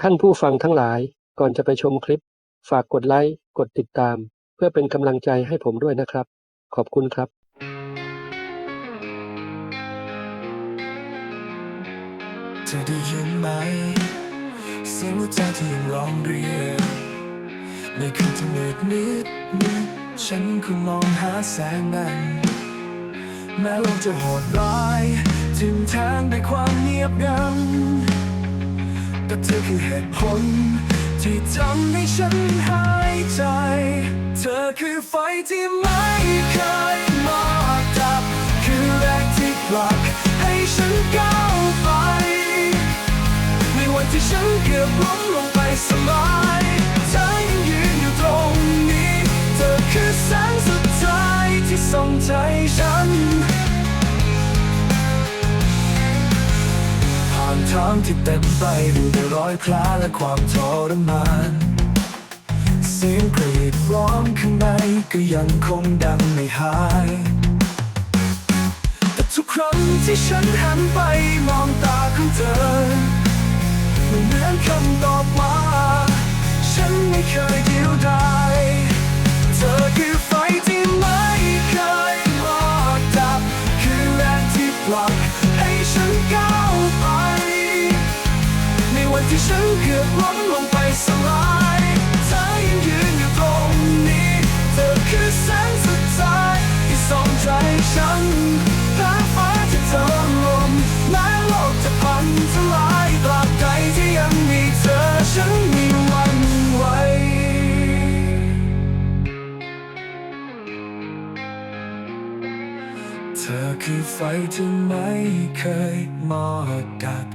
ท่านผู้ฟังทั้งหลายก่อนจะไปชมคลิป ฝากกดไลค์กดติดตาม เพื่อเป็นกำลังใจให้ผมด้วยนะครับ ขอบคุณครับ เธอได้ยินไหมเสียงหัวใจที่ยังร้องเรียกในคืนที่มืดมิดมิดฉันคงมองหาแสงนั้นแม้โลกจะโหดร้าย เธอคือเหตุผล ที่ทำให้ฉันหายใจ เธอคือไฟที่ไม่เคยหมดดับ คือแรงที่ผลักให้ฉันก้าวไป ในวันที่ฉันเกือบล้มลงไปสลาย เต็มไปด้วยรอยพลาและความทรมาน เสียงกรีดร้องข้างในก็ยังคงดังไม่หาย แต่ทุกครั้งที่ฉันหันไปมองตาของเธอเหมือนคำตอบมา ที่ฉันเกือบล้มลงไปสลายเธอยังยืนอยู่ตรงนี้ เธอคือแสงสุดท้ายที่ส่องใจฉันแพ้ฟ้าจะเธอลมแม้โลกจะพังทลายตราบใดที่ยังมีเธอฉันมีวันไหวเธอคือไฟที่ไม่เคยหมดดับ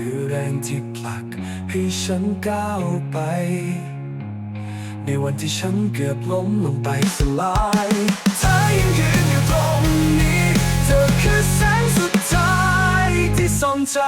คือแรงที่ผลักให้ฉันก้าวไป ในวันที่ฉันเกือบล้มลงไปสลายเธอยังยืนอยู่ตรงนี้ เธอคือแสงสุดท้ายที่ส่องใจ